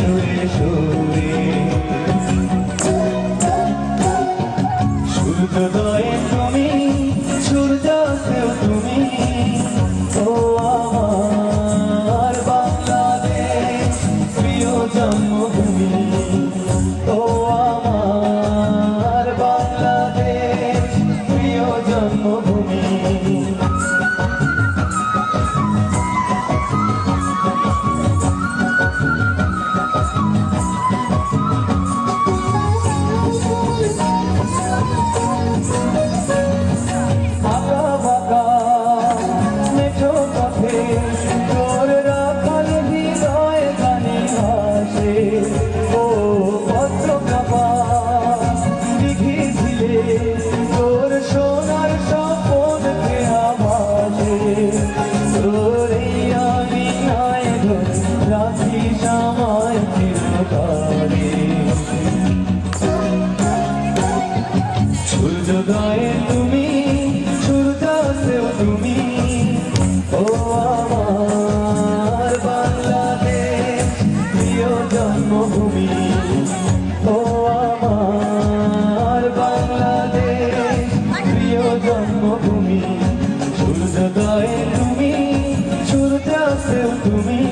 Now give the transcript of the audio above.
সুরে। সুরে সুর গায়ে তুমি সুরতে তুমি।